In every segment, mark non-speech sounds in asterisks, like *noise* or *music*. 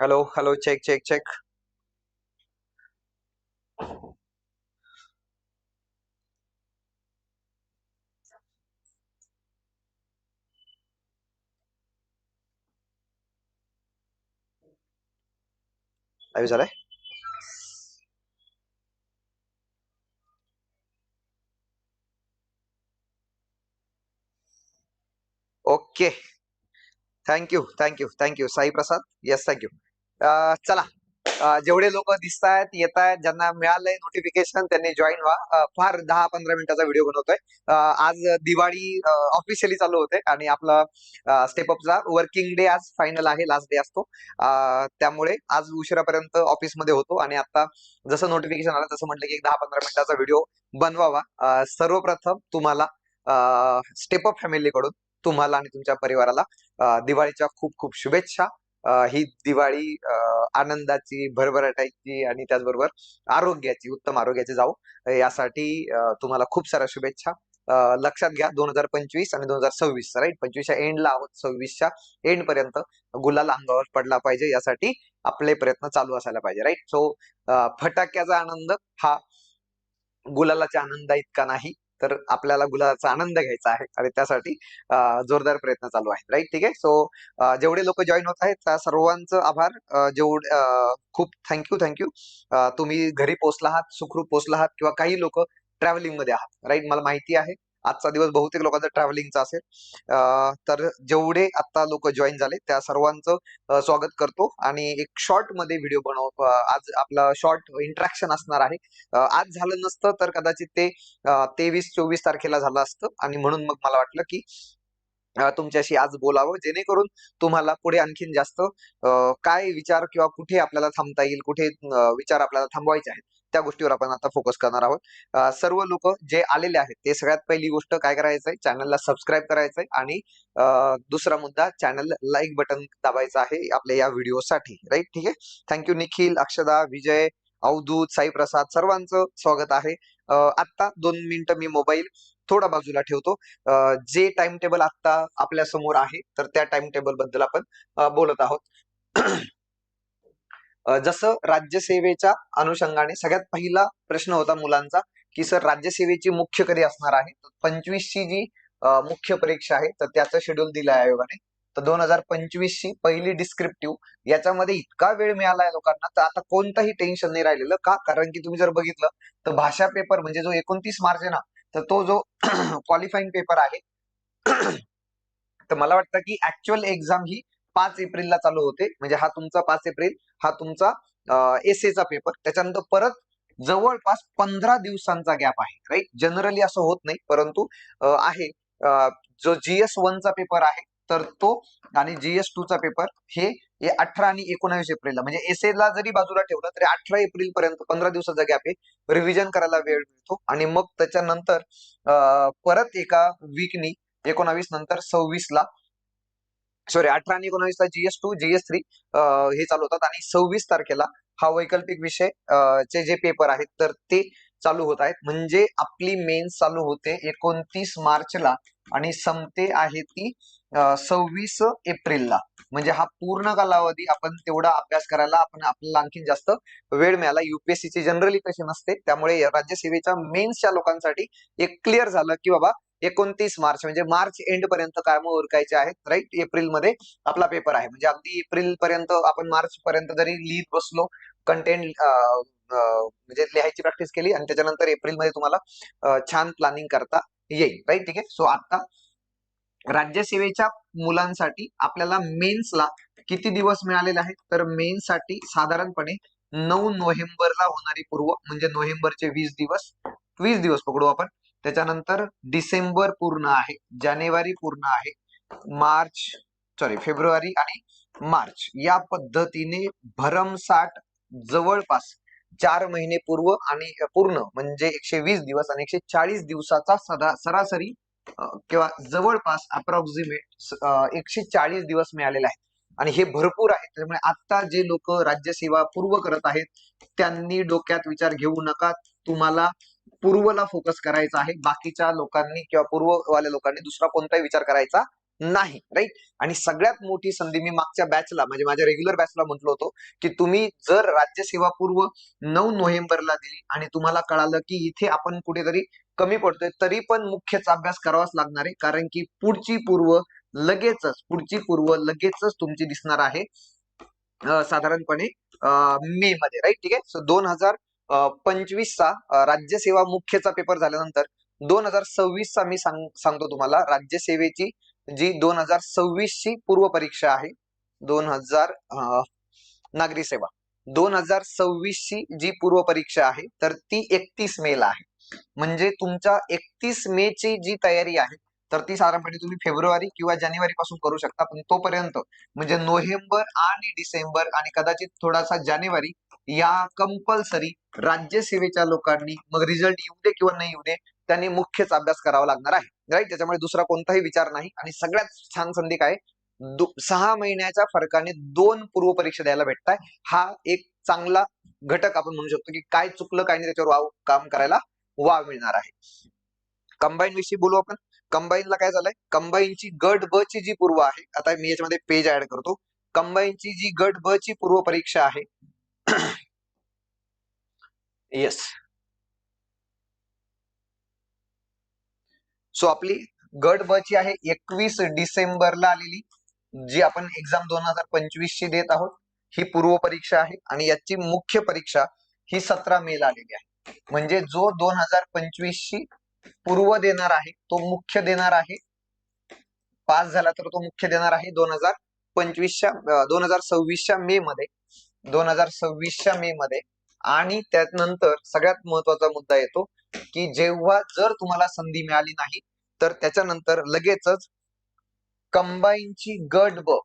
Hello hello check check check live झालंय? Okay thank you thank you thank you Sai Prasad yes thank you चला जेवढे लोक दिसत आहेत येत आहेत ज्यांना मिळालंय नोटिफिकेशन त्यांनी जॉईन व्हा. Uh, फार दहा पंधरा मिनिटाचा व्हिडिओ बनवतोय. Uh, आज दिवाळी uh, ऑफिशियली चालू होते आणि आपला स्टेपअपचा वर्किंग डे आज फायनल आहे लास्ट डे असतो. त्यामुळे आज उशिरापर्यंत ऑफिसमध्ये होतो आणि आता जसं नोटिफिकेशन आलं तसं म्हटलं की एक दहा पंधरा मिनिटाचा व्हिडिओ बनवावा. सर्वप्रथम तुम्हाला स्टेपअप फॅमिलीकडून तुम्हाला आणि तुमच्या परिवाराला दिवाळीच्या खूप खूप शुभेच्छा. ही दिवाळी आनंदाची भरभराटायची आणि त्याचबरोबर आरोग्याची उत्तम आरोग्याची जाऊ यासाठी तुम्हाला खूप साऱ्या शुभेच्छा. लक्षात घ्या दोन हजार पंचवीस आणि दोन हजार सव्वीस राईट? पंचवीसच्या एंडला आहोत. सव्वीसच्या एंड पर्यंत गुलाल अंगावर पडला पाहिजे. यासाठी आपले प्रयत्न चालू असायला पाहिजे राईट? सो फटाक्याचा आनंद हा गुलालाच्या आनंदा इतका नाही. तर आपल्याला गुलाचा आनंद घ्यायचा आहे आणि त्यासाठी जोरदार प्रयत्न चालू आहेत. राईट ठीक आहे? सो जेवढे लोक जॉईन होत आहेत त्या सर्वांचं आभार. जेवढ खूप थँक्यू थँक्यू तुम्ही घरी पोहोचला आहात सुखरूप पोहोचला आहात किंवा काही लोक ट्रॅव्हलिंगमध्ये आहात. राईट मला माहिती आहे. आजचा दिवस बहुतेक लोकांचा ट्रॅव्हलिंगचा असेल. तर जेवढे आता लोक जॉईन झाले त्या सर्वांचं स्वागत करतो. आणि एक शॉर्टमध्ये व्हिडिओ बनव आज आपला शॉर्ट इंट्रॅक्शन असणार आहे. आज झालं नसतं तर कदाचित ते तेवीस चोवीस तारखेला झालं असतं. आणि म्हणून मग मला वाटलं की तुमच्याशी आज बोलावं. जेणेकरून तुम्हाला पुढे आणखीन जास्त काय विचार किंवा कुठे आपल्याला थांबता येईल कुठे विचार आपल्याला थांबवायचे आहेत त्या गोष्टीवर आपण आता फोकस करणार आहोत. सर्व लोक जे आलेले आहेत ते सगळ्यात पहिली गोष्ट काय करायचंय? चॅनलला सबस्क्राईब करायचंय आणि दुसरा मुद्दा चॅनल लाईक बटन दाबायचं आहे आपल्या या व्हिडिओसाठी राईट ठीक आहे? थँक्यू निखिल अक्षदा विजय अवधूत साई प्रसाद सर्वांचं स्वागत आहे. आत्ता दोन मिनिटं मी मोबाईल थोडा बाजूला ठेवतो. जे टाइम टेबल आता आपल्यासमोर आहे तर त्या टाइम टेबलबद्दल आपण बोलत आहोत. जसं राज्यसेवेच्या अनुषंगाने सगळ्यात पहिला प्रश्न होता मुलांचा की सर राज्यसेवेची मुख्य कधी असणार आहे? पंचवीसची जी मुख्य परीक्षा आहे तर त्याचं शेड्यूल दिलं आहे आयोगाने. तर दोन हजार पंचवीस ची पहिली डिस्क्रिप्टिव्ह याच्यामध्ये इतका वेळ मिळाला आहे लोकांना तर आता कोणतंही टेन्शन नाही राहिलेलं. का? कारण की तुम्ही जर बघितलं तर भाषा पेपर म्हणजे जो एकोणतीस मार्च आहे ना तर तो जो *coughs* क्वालिफाईंग पेपर आहे *coughs* तर मला वाटतं की ऍक्च्युअल एक्झाम ही पाच एप्रिलला चालू होते. म्हणजे हा तुमचा पाच एप्रिल हा तुमचा एस चा पेपर त्याच्यानंतर परत जवळपास पंधरा दिवसांचा गॅप आहे राईट जनरली असं होत नाही परंतु आहे. जो जीएस चा पेपर आहे तर तो आणि जीएस चा पेपर हे अठरा आणि एकोणावीस एप्रिलला. म्हणजे एस ला जरी बाजूला ठेवलं तरी अठरा एप्रिल पर्यंत पंधरा दिवसाचा गॅप आहे. रिव्हिजन करायला वेळ मिळतो. आणि मग त्याच्यानंतर परत एका वीकनी एकोणावीस नंतर सव्वीस ला सॉरी अठरा आणि एकोणवीसला जीएस टू जीएस थ्री हे चालू होतात. आणि सव्वीस तारखेला हा वैकल्पिक विषय चे जे पेपर आहेत तर ते चालू होत आहेत. म्हणजे आपली मेन्स चालू होते एकोणतीस मार्चला आणि संपते आहे ती सव्वीस एप्रिलला म्हणजे हा पूर्ण कालावधी आपण तेवढा अभ्यास करायला आपण आपल्याला आणखी जास्त वेळ मिळाला. युपीएससीची जनरली कशी नसते त्यामुळे राज्यसेवेच्या मेन्सच्या लोकांसाठी एक क्लिअर झालं की बाबा एकोणतीस मार्च म्हणजे मार्च एंड पर्यंत कामं उरकायचे आहेत राईट एप्रिलमध्ये आपला पेपर आहे. म्हणजे अगदी एप्रिल पर्यंत आपण मार्च पर्यंत जरी लिहित बसलो कंटेंट म्हणजे लिहायची प्रॅक्टिस केली आणि त्याच्यानंतर एप्रिलमध्ये तुम्हाला छान प्लॅनिंग करता येईल राईट ठीक आहे? सो आता राज्यसेवेच्या मुलांसाठी आपल्याला मेन्सला किती दिवस मिळालेले आहेत? तर मेन्ससाठी साधारणपणे नऊ नोव्हेंबरला होणारी पूर्व म्हणजे नोव्हेंबरचे वीस दिवस वीस दिवस पकडू आपण. त्याच्यानंतर डिसेंबर पूर्ण आहे जानेवारी पूर्ण आहे मार्च सॉरी फेब्रुवारी आणि मार्च. या पद्धतीने भरमसाठ जवळपास चार महिने पूर्व आणि पूर्ण म्हणजे एकशे वीस दिवस आणि एकशे चाळीस दिवसाचा सदा सरासरी किंवा जवळपास अप्रॉक्सिमेट एकशे चाळीस दिवस मिळालेले आहेत. आणि हे भरपूर आहे. त्यामुळे आता जे लोक राज्यसेवा पूर्व करत आहेत त्यांनी डोक्यात विचार घेऊ नका. तुम्हाला पूर्वला फोकस करायचा आहे. बाकीच्या लोकांनी किंवा पूर्ववाल्या लोकांनी दुसरा कोणताही विचार करायचा नाही. राईट आणि सगळ्यात मोठी संधी मी मागच्या बॅचला म्हणजे माझ्या रेग्युलर बॅचला म्हटलो होतो की तुम्ही जर राज्यसेवा पूर्व नऊ नोव्हेंबरला दिली आणि तुम्हाला कळालं की इथे आपण कुठेतरी कमी पडतोय तरी पण मुख्यचा अभ्यास करावाच लागणार आहे. कारण की पुढची पूर्व लगेचच पुढची पूर्व लगेचच तुमची दिसणार आहे साधारणपणे मे मध्ये. राईट ठीक आहे? सो दोन हजार पंचवीसचा राज्यसेवा मुख्यचा पेपर झाल्यानंतर दोन हजार सव्वीसचा मी सांग सांगतो तुम्हाला. राज्यसेवेची जी दोन हजार सव्वीस ची पूर्व परीक्षा आहे दोन हजार नागरी सेवा. दोन हजार सव्वीस ची जी पूर्व परीक्षा आहे तर ती एकतीस मे ला आहे. म्हणजे तुमच्या एकतीस मे ची जी तयारी आहे तर ती साधारणपणे तुम्ही फेब्रुवारी किंवा जानेवारी पासून करू शकता पण तोपर्यंत म्हणजे नोव्हेंबर आणि डिसेंबर आणि कदाचित थोडासा जानेवारी या कंपल्सरी राज्यसेवेच्या लोकांनी मग रिझल्ट येऊ दे किंवा नाही येऊ दे त्यांनी मुख्यच अभ्यास करावा लागणार आहे. राईट त्याच्यामुळे दुसरा कोणताही विचार नाही. आणि सगळ्यात छान संधी काय? सहा महिन्याच्या फरकाने दोन पूर्व परीक्षा द्यायला भेटताय. हा एक चांगला घटक आपण म्हणू शकतो की काय चुकलं काय नाही त्याच्यावर वाव काम करायला वाव मिळणार आहे. कंबाईन विषयी बोलू आपण. कंबाईनला काय झालंय? कंबाईनची गट ब ची जी पूर्व आहे आता मी याच्यामध्ये पेज ऍड करतो. कंबाईनची जी गट ब ची पूर्व परीक्षा आहे *clears throat* येस सो आपली गट ब ची आहे एकवीस डिसेंबरला आलेली जी आपण एक्झाम दोन हजार पंचवीस ची देत आहोत ही पूर्व परीक्षा आहे आणि याची मुख्य परीक्षा ही सतरा मे ला आलेली आहे. म्हणजे जो दोन हजार पंचवीस ची पूर्व देणार आहे तो मुख्य देणार आहे पास झाला तर तो मुख्य देणार आहे दोन हजार पंचवीसच्या दोन हजार सव्वीसच्या मे मध्ये. दोन हजार सव्वीसच्या मे मध्ये. आणि त्यानंतर सगळ्यात महत्त्वाचा मुद्दा येतो की जेव्हा जर तुम्हाला संधी मिळाली नाही तर त्याच्यानंतर लगेचच कंबाईनची गट ब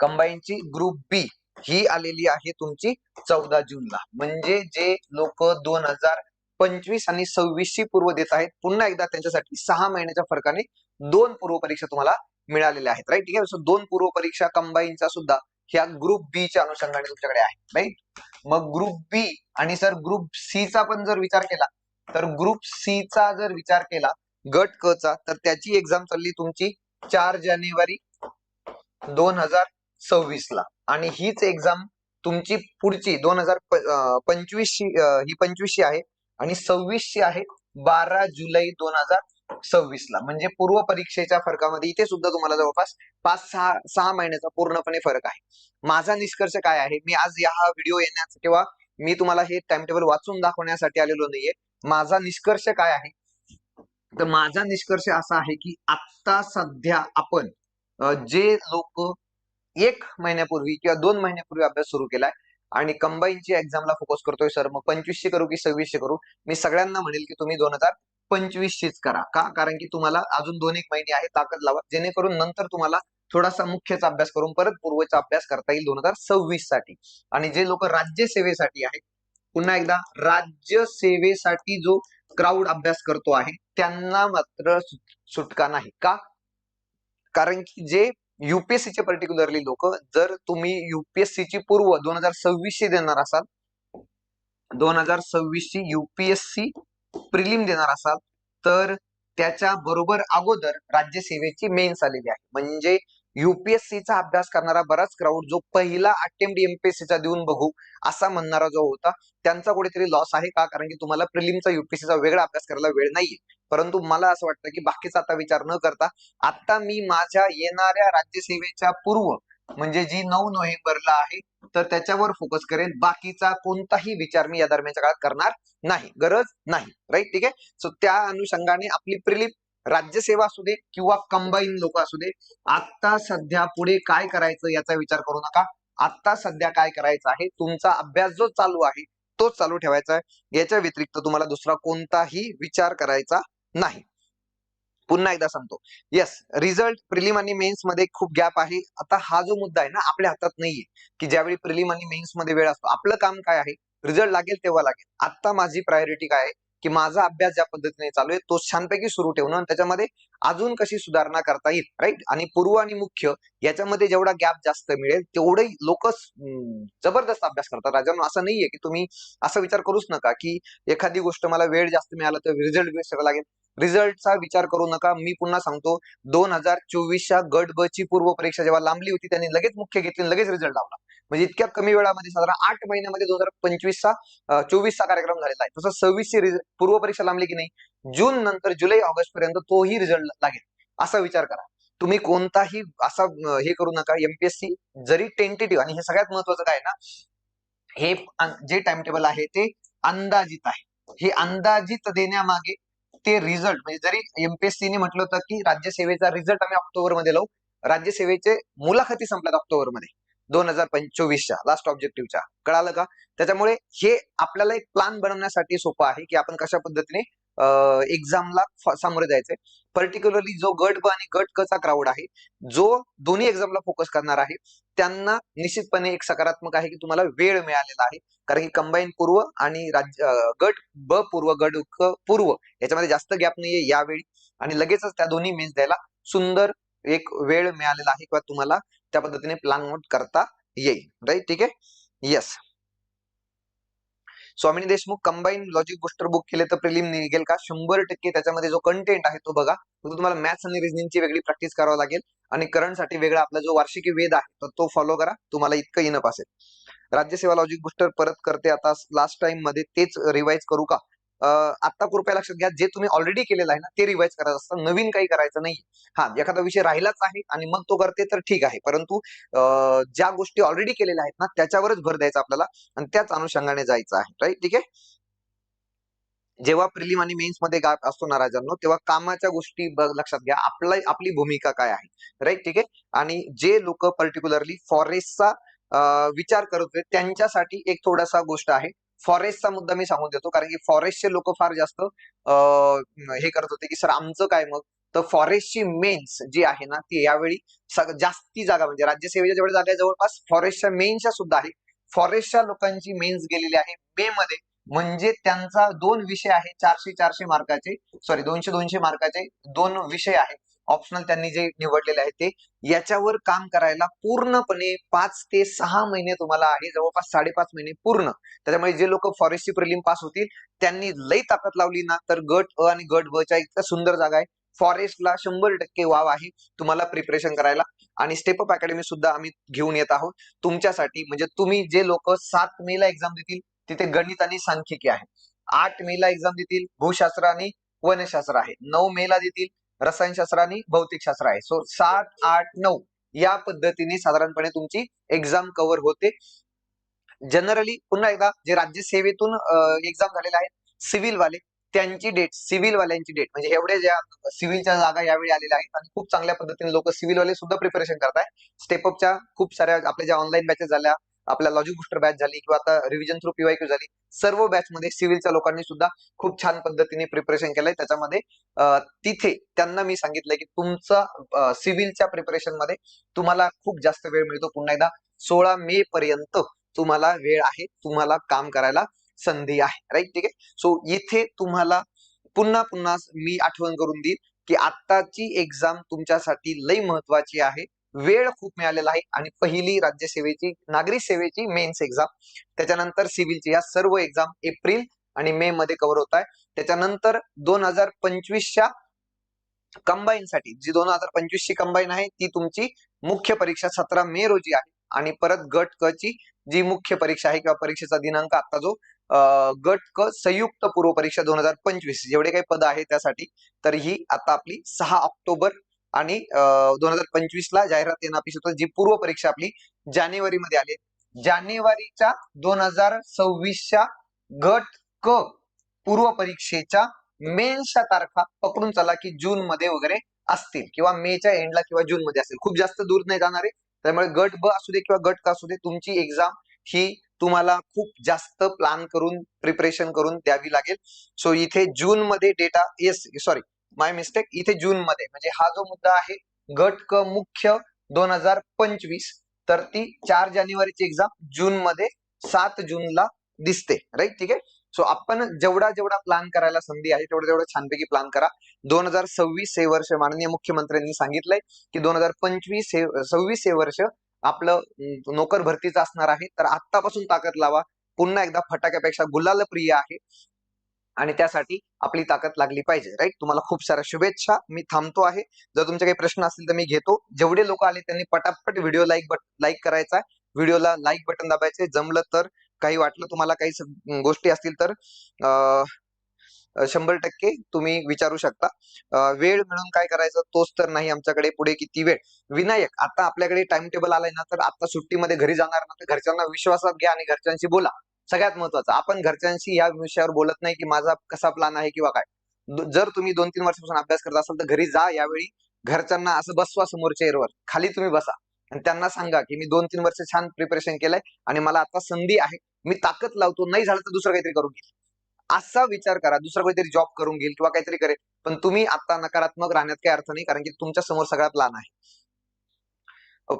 कंबाईनची ग्रुप बी ही आलेली आहे तुमची चौदा जूनला. म्हणजे जे लोक दोन हजार पंचवीस आणि सव्वीस ची पूर्व देत आहेत पुन्हा एकदा त्यांच्यासाठी सहा महिन्याच्या फरकाने दोन पूर्व परीक्षा तुम्हाला मिळालेल्या आहेत. राईट ठीक आहे? दोन पूर्व परीक्षा कंबाईनचा सुद्धा ह्या ग्रुप बी च्या अनुषंगाने तुमच्याकडे आहे राईट मग ग्रुप बी आणि सर ग्रुप सी चा पण जर विचार केला तर ग्रुप सी चा जर विचार केला गट क चा तर त्याची एक्झाम चालली तुमची चार जानेवारी दोन हजार सव्वीस ला. आणि हीच एक्झाम तुमची पुढची दोन हजार पंचवीसशी ही पंचवीसशी आहे आणि सव्वीसशी आहे बारा जुलै दोन हजार सव्वीस ला. म्हणजे पूर्व परीक्षेच्या फरकामध्ये इथे सुद्धा तुम्हाला जवळपास पाच सहा सहा महिन्याचा पूर्णपणे फरक आहे. माझा निष्कर्ष काय आहे? मी आज या हा व्हिडिओ येण्याचा किंवा मी तुम्हाला हे टाइम टेबल वाचून दाखवण्यासाठी आलेलो नाहीये. माझा निष्कर्ष काय आहे? तर माझा निष्कर्ष असा आहे की आता सध्या आपण जे लोक एक महिन्यापूर्वी किंवा दोन महिन्यापूर्वी अभ्यास सुरू केलाय आणि कंबाईनची एक्झामला फोकस करतोय सर मग पंचवीसशे करू की सव्वीसशे करू? मी सगळ्यांना म्हणेल की तुम्ही दोन हजार पंचवीसशेच करा. का? कारण की तुम्हाला अजून दोन एक महिने आहे ताकद लावा. जेणेकरून नंतर तुम्हाला थोडासा मुख्यचा अभ्यास करून परत पूर्वचा अभ्यास करता येईल दोन हजार सव्वीससाठी आणि जे लोक राज्यसेवेसाठी आहेत पुन्हा एकदा राज्यसेवेसाठी जो क्राऊड अभ्यास करतो आहे त्यांना मात्र सुटका नाही. का? कारण की जे युपीएससीचे पर्टिक्युलरली लोक जर तुम्ही युपीएससीची पूर्व दोन हजार सव्वीस ची देणार असाल दोन हजार सव्वीस ची युपीएससी प्रिलिम देणार असाल तर त्याच्या बरोबर अगोदर राज्यसेवेची मेन्स आलेली आहे. म्हणजे युपीएससीचा चा अभ्यास करणारा बराच क्राऊड जो पहिला अटेम्प्ट एमपीएससी चा देऊन बघू असा म्हणणारा जो होता त्यांचा कुठेतरी लॉस आहे का? कारण की तुम्हाला प्रिलिमचा युपीएससीचा वेगळा अभ्यास करायला वेळ नाहीये. परंतु मला असं वाटतं की बाकीचा आता विचार न करता आता मी माझ्या येणाऱ्या राज्यसेवेच्या पूर्व म्हणजे जी नऊ नोव्हेंबरला आहे तर त्याच्यावर फोकस करेन. बाकीचा कोणताही विचार मी या दरम्यानच्या काळात करणार नाही. गरज नाही. राईट ठीक आहे? सो त्या अनुषंगाने आपली प्रिलिम राज्यसेवा असू दे किंवा कंबाईन लोक असू दे आता सध्या पुढे काय करायचं याचा विचार करू नका. आता सध्या काय करायचं आहे तुमचा अभ्यास जो चालू आहे तोच चालू ठेवायचा आहे. याच्या व्यतिरिक्त तुम्हाला दुसरा कोणताही विचार करायचा नाही. पुन्हा एकदा सांगतो. येस रिझल्ट प्रिलिम आणि मेन्समध्ये खूप गॅप आहे. आता हा जो मुद्दा आहे ना आपल्या हातात नाहीये. की ज्यावेळी प्रिलिम आणि मेन्समध्ये वेळ असतो आपलं काम काय आहे? रिझल्ट लागेल तेव्हा लागेल. आता माझी प्रायोरिटी काय आहे? की माझा अभ्यास ज्या पद्धतीने चालू आहे तो छानपैकी सुरू ठेवणं आणि त्याच्यामध्ये अजून कशी सुधारणा करता येईल राईट आणि पूर्व आणि मुख्य याच्यामध्ये जेवढा गॅप जास्त मिळेल तेवढे लोक जबरदस्त अभ्यास करतात. राजांनो असं नाहीये की तुम्ही असा विचार करूच नका की एखादी गोष्ट मला वेळ जास्त मिळाला तर रिझल्ट बेस्ट लागेल. रिझल्टचा विचार करू नका. मी पुन्हा सांगतो दोन हजार चोवीसच्या गट ब ची पूर्व परीक्षा जेव्हा लांबली होती त्यांनी लगेच मुख्य घेतली लगेच रिझल्ट लावला. म्हणजे इतक्या कमी वेळामध्ये साधारण आठ महिन्यामध्ये दोन हजार पंचवीसचा चोवीसचा कार्यक्रम झालेला आहे. तसं सव्वीसची पूर्व परीक्षा लांबली की नाही जून नंतर जुलै ऑगस्ट पर्यंत तोही रिझल्ट लागेल. असा विचार करा. तुम्ही कोणताही असा हे करू नका एमपीएससी जरी टेंटेटिव्ह आणि हे सगळ्यात महत्वाचं काय ना हे जे टाइम टेबल आहे ते अंदाजित आहे. हे अंदाजित देण्यामागे ते रिझल्ट म्हणजे जरी एमपीएससीने म्हटलं होतं की राज्यसेवेचा रिझल्ट आम्ही ऑक्टोबरमध्ये लावू राज्यसेवेचे मुलाखती संपल्यात ऑक्टोबरमध्ये दोन हजार चोवीसच्या लास्ट ऑब्जेक्टिव्हच्या कळालं का? त्याच्यामुळे हे आपल्याला एक प्लान बनवण्यासाठी सोपं आहे की आपण कशा पद्धतीने एक्झामला सामोरे जायचंय. पर्टिक्युलरली जो गट ब आणि गट क चा क्राऊड आहे जो दोन्ही एक्झामला फोकस करणार आहे त्यांना निश्चितपणे एक सकारात्मक आहे की तुम्हाला वेळ मिळालेला आहे. कारण की कंबाईन पूर्व आणि राज्य गट ब पूर्व गट क पूर्व याच्यामध्ये जास्त गॅप नाहीये यावेळी. आणि लगेचच त्या दोन्ही मेन्स द्यायला सुंदर एक वेळ मिळालेला आहे किंवा तुम्हाला त्या पद्धतीने प्लान आउट करता येईल. राईट ठीक आहे? Yes Swamini Deshmukh combine logic booster book केले तर प्रिलिम निघेल का? शंभर टक्के त्याच्यामध्ये जो कंटेंट आहे तो बघा. तो तुम्हाला मॅथ्स आणि रिझनिंगची वेगळी प्रॅक्टिस करावं लागेल आणि करंटसाठी वेगळा आपला जो वार्षिकी वेद आहे तर तो फॉलो करा. तुम्हाला इतकं इनप असेल. राज्यसेवा लॉजिक बुस्टर परत करते आता लास्ट टाइममध्ये तेच रिवाइज करू का? आता कृपया लक्षात घ्या जे तुम्ही ऑलरेडी केलेलं आहे ना ते रिवाइज करायचं असतं. नवीन काही करायचं नाही हा एखादा विषय राहिलाच आहे आणि मग तो करते तर ठीक आहे. परंतु ज्या गोष्टी ऑलरेडी केलेल्या आहेत ना त्याच्यावरच भर द्यायचा आपल्याला आणि त्याच अनुषंगाने जायचं आहे. राईट ठीक आहे? जेव्हा प्रिलिम आणि मेन्समध्ये गॅप असतो ना राजांनो तेव्हा कामाच्या गोष्टी लक्षात घ्या आपला आपली भूमिका काय आहे. राईट ठीक आहे? आणि जे लोक पर्टिक्युलरली फॉरेस्टचा विचार करत होते त्यांच्यासाठी एक थोडासा गोष्ट आहे. फॉरेस्टचा मुद्दा मी सांगून देतो. कारण की फॉरेस्टचे लोक फार जास्त हे करत होते की सर आमचं काय मग? तर फॉरेस्टची मेन्स जी आहे ना ती यावेळी सग- जास्ती जागा म्हणजे राज्यसेवेच्या जेवढ्या जागा आहे जवळपास फॉरेस्टच्या मेन्सच्या सुद्धा आहे. फॉरेस्टच्या लोकांची मेन्स गेलेली आहे मे मध्ये. म्हणजे त्यांचा दोन विषय आहे चारशे चारशे मार्काचे सॉरी दोनशे दोनशे मार्काचे दोन विषय आहे ऑप्शनल त्यांनी जे निवडलेले आहे ते याच्यावर काम करायला पूर्णपणे पाच ते सहा महिने तुम्हाला आहे जवळपास साडेपाच महिने पूर्ण. त्याच्यामुळे जे लोक फॉरेस्टची प्रिलिम पास होतील त्यांनी लई ताकद लावली ना तर गट अ आणि गट ब च्या इतका सुंदर जागा आहे. फॉरेस्टला शंभर टक्के वाव आहे तुम्हाला प्रिपरेशन करायला. आणि स्टेप अप अकॅडमी सुद्धा आम्ही घेऊन येत आहोत. तुमच्यासाठी म्हणजे तुम्ही जे लोक सात मे ला एक्झाम देतील तिथे गणित आणि सांख्यिकी आहे. आठ मे ला एक्झाम देतील भूशास्त्र आणि वनशास्त्र आहे. नऊ मे ला देतील रसायनशास्त्र आणि भौतिकशास्त्र आहे. सो सात आठ नऊ या पद्धतीने साधारणपणे तुमची एक्झाम कव्हर होते. जनरली पुन्हा एकदा जे राज्य सेवेतून एक्झाम झालेले आहेत सिव्हिल वाले त्यांची डेट सिव्हिल वाल्यांची डेट म्हणजे एवढे ज्या सिव्हिलच्या जागा यावेळी आलेल्या आहेत आणि खूप चांगल्या पद्धतीने लोक सिव्हिल वाले सुद्धा प्रिपरेशन करत आहेत स्टेपअपच्या खूप साऱ्या आपल्या ज्या ऑनलाईन बॅचेस झाल्या आपल्या लॉजिक बुस्टर बॅच झाली किंवा आता रिव्हिजन थ्रू पीवायक्यू झाली सर्व बॅच मध्ये सिव्हिलच्या लोकांनी सुद्धा खूप छान पद्धतीने प्रिपरेशन केलंय. त्याच्यामध्ये तिथे त्यांना मी सांगितलंय की तुमचा सिव्हिलच्या प्रिपरेशनमध्ये तुम्हाला खूप जास्त वेळ मिळतो. पुन्हा एकदा सोळा मे पर्यंत तुम्हाला वेळ आहे. तुम्हाला काम करायला संधी आहे. राईट ठीक आहे? सो इथे तुम्हाला पुन्हा पुन्हा मी आठवण करून देईल की आत्ताची एक्झाम तुमच्यासाठी लई महत्वाची आहे. वेळ खूप मिळालेला आहे. आणि पहिली राज्यसेवेची नागरी सेवेची मेन्स एक्झाम त्याच्यानंतर सिव्हिलची या सर्व एक्झाम एप्रिल आणि मे मध्ये कव्हर होत आहे. त्याच्यानंतर दोन हजार पंचवीसच्या कंबाईन साठी जी दोन हजार पंचवीस ची कंबाईन आहे ती तुमची मुख्य परीक्षा सतरा मे रोजी आहे. आणि परत गट क ची जी मुख्य परीक्षा आहे किंवा परीक्षेचा दिनांक आता जो गट क संयुक्त पूर्व परीक्षा दोन हजार पंचवीस जेवढे काही पद आहे त्यासाठी तर ही आता आपली सहा ऑक्टोबर आणि दोन हजार पंचवीस ला जाहिरात येणं अपेक्षित होतं जी पूर्व परीक्षा आपली जानेवारी मध्ये आली जानेवारीच्या दोन हजार सव्वीसच्या गट क पूर्व परीक्षेच्या मेन्सच्या तारखा पकडून चला की जून मध्ये वगैरे असतील किंवा मेच्या एंडला किंवा जून मध्ये असतील खूप जास्त दूर नाही जाणार आहे. त्यामुळे गट ब असू दे किंवा गट का असू दे तुमची एक्झाम ही तुम्हाला खूप जास्त प्लॅन करून प्रिपरेशन करून द्यावी लागेल. सो इथे जून मध्ये data yes sorry my mistake इथे जून मध्ये. म्हणजे हा जो मुद्दा आहे गट क मुख्य दोन हजार पंचवीस तर ती चार जानेवारीची एक्झाम जून मध्ये सात जूनला दिसते. राईट ठीक आहे? सो आपण जेवढा जेवढा प्लॅन करायला संधी आहे तेवढं तेवढं छानपैकी प्लॅन करा. दोन हजार सव्वीस हे वर्ष माननीय मुख्यमंत्र्यांनी सांगितलंय की दोन हजार पंचवीस हे सव्वीस हे वर्ष आपलं नोकर भरतीचं असणार आहे. तर आतापासून ताकद लावा. पुन्हा एकदा फटाक्यापेक्षा गुलाल प्रिय आहे. आणि त्यासाठी आपली ताकद लागली पाहिजे राईट तुम्हाला खूप साऱ्या शुभेच्छा. मी थांबतो आहे. जर तुमचे काही प्रश्न असतील तर मी घेतो. जेवढे लोक आले त्यांनी पटापट व्हिडिओ लाईक बट लाईक करायचा. व्हिडिओला लाईक बटन दाबायचे. जमलं तर काही वाटलं तुम्हाला काही गोष्टी असतील तर शंभर टक्के तुम्ही विचारू शकता. वेळ मिळून काय करायचं? तोच तर नाही आमच्याकडे. पुढे किती वेळ? विनायक आता आपल्याकडे टाइम टेबल आलाय ना तर आता सुट्टीमध्ये घरी जाणार ना तर घरच्यांना विश्वासात घ्या आणि घरच्यांशी बोला. सगळ्यात महत्वाचं. आपण घरच्यांशी या विषयावर बोलत नाही की माझा कसा प्लान आहे किंवा काय. जर तुम्ही दोन तीन वर्षापासून अभ्यास करत असाल तर घरी जा यावेळी. घरच्यांना असं बसवा समोर चेअरवर खाली तुम्ही बसा. आणि त्यांना सांगा की मी दोन तीन वर्ष छान प्रिपरेशन केलंय आणि मला आता संधी आहे. मी ताकद लावतो. नाही झालं तर दुसरं काहीतरी करून घेईल. असा विचार करा. दुसरा काहीतरी जॉब करून घेईल किंवा काहीतरी करेल. पण तुम्ही आता नकारात्मक राहण्यात काही अर्थ नाही कारण की तुमच्यासमोर सगळा प्लान आहे.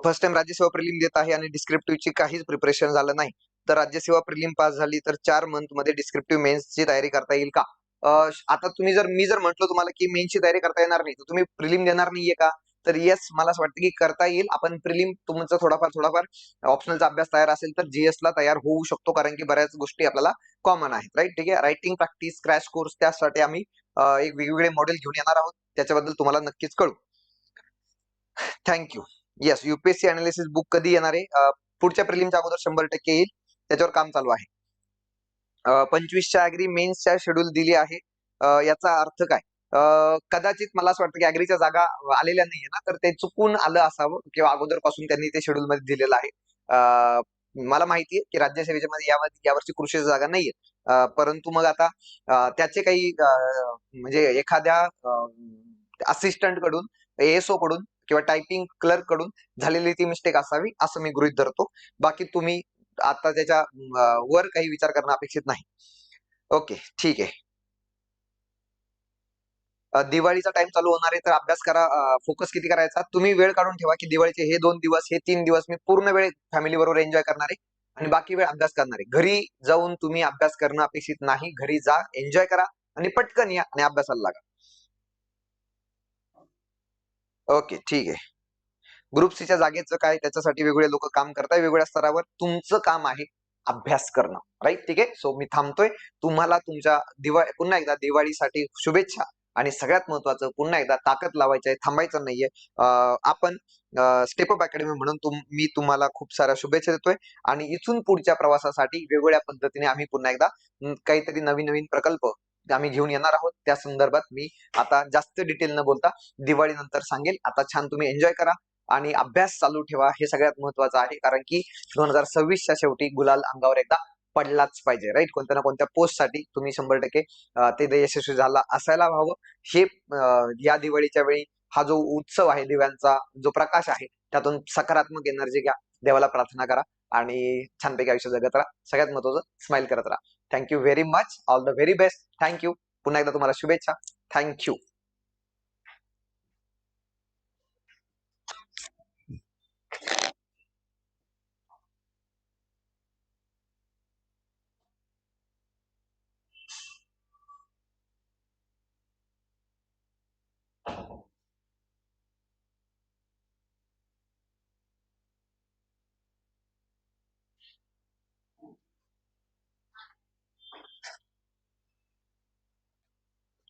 फर्स्ट टाइम राज्यसेवा प्रिलिम देत आहे आणि डिस्क्रिप्टिव्हची काहीच प्रिपरेशन झालं नाही. तर राज्यसेवा प्रिलिम पास झाली तर चार मंथमध्ये डिस्क्रिप्टिव्ह मेन्सची तयारी करता येईल का? आता तुम्ही जर मी जर म्हटलं तुम्हाला की मेन्सची तयारी करता येणार नाही तर तुम्ही प्रिलिम देणार नाहीये का? तर येस मला असं वाटतं की करता येईल. आपण प्रिलिम तुमचा थोडाफार थोडाफार ऑप्शनलचा अभ्यास तयार असेल तर जीएस ला तयार होऊ शकतो कारण की बऱ्याच गोष्टी आपल्याला कॉमन आहेत राईट ठीक आहे? रायटिंग प्रॅक्टिस क्रॅश कोर्स त्यासाठी आम्ही एक वेगवेगळे मॉडेल घेऊन येणार आहोत. त्याच्याबद्दल तुम्हाला नक्कीच कळू. Thank you yes UPSC analysis book कधी येणार आहे? पुढच्या प्रिलिमच्या अगोदर शंभर टक्के येईल. त्याच्यावर काम चालू आहे. पंचवीसच्या अॅग्री मेन्सच्या शेड्यूल दिली आहे. याचा अर्थ काय? कदाचित मला असं वाटतं की अॅग्रीच्या जागा आलेल्या नाहीये ना तर ते चुकून आलं असावं किंवा अगोदरपासून त्यांनी ते शेड्यूल मध्ये दिलेलं आहे. मला माहिती आहे की राज्यसेवेच्या मध्ये यावर्षी कृषी जागा नाहीये. परंतु मग आता त्याचे काही म्हणजे एखाद्या असिस्टंटकडून एएसओ कडून किंवा टायपिंग क्लर्ककडून झालेली ती मिस्टेक असावी असं मी गृहित धरतो. बाकी तुम्ही आता त्याच्या वर काही विचार करणं अपेक्षित नाही. ओके ठीक आहे. दिवाळीचा टाइम चालू होणार आहे तर अभ्यास करा फोकस किती करायचा? तुम्ही वेळ काढून ठेवा की दिवाळीचे हे दोन दिवस हे तीन दिवस मी पूर्ण वेळ फॅमिली बरोबर एन्जॉय करणार आहे आणि बाकी वेळ अभ्यास करणार आहे. घरी जाऊन तुम्ही अभ्यास करणं अपेक्षित नाही. घरी जा एन्जॉय करा आणि पटकन या आणि अभ्यासाला लागा. ओके ठीक आहे. ग्रुप सीच्या जागेचं काय त्याच्यासाठी वेगवेगळे लोक काम करताय वेगवेगळ्या स्तरावर तुमचं काम आहे अभ्यास करणं. राईट ठीक आहे? सो मी थांबतोय. तुम्हाला तुमच्या दिवाळी पुन्हा एकदा दिवाळीसाठी शुभेच्छा आणि सगळ्यात महत्वाचं पुन्हा एकदा ताकद लावायची आहे थांबायचं नाहीये. आपण स्टेप अप अकॅडमी म्हणून तुम मी तुम्हाला खूप साऱ्या शुभेच्छा देतोय आणि इथून पुढच्या प्रवासासाठी वेगवेगळ्या पद्धतीने आम्ही पुन्हा एकदा काहीतरी नवीन नवीन प्रकल्प आम्ही घेऊन येणार आहोत. त्या संदर्भात मी आता जास्त डिटेल न बोलता दिवाळी नंतर सांगेल. आता छान तुम्ही एन्जॉय करा. आणि अभ्यास चालू ठेवा हे सगळ्यात महत्वाचं आहे. कारण की दोन हजार सव्वीसच्या शेवटी गुलाल अंगावर एकदा पडलाच पाहिजे राईट कोणत्या ना कोणत्या पोस्टसाठी तुम्ही शंभर टक्के ते यशस्वी झाला असायला हवं. हे या दिवाळीच्या वेळी हा जो उत्सव आहे दिव्यांचा जो प्रकाश आहे त्यातून सकारात्मक एनर्जी घ्या देवाला प्रार्थना करा आणि छानपैकी आयुष्य जगत राहा. सगळ्यात महत्वाचं स्माइल करत राहा. Thank you very much all the very best thank you पुन्हा एकदा तुम्हाला शुभेच्छा. थँक्यू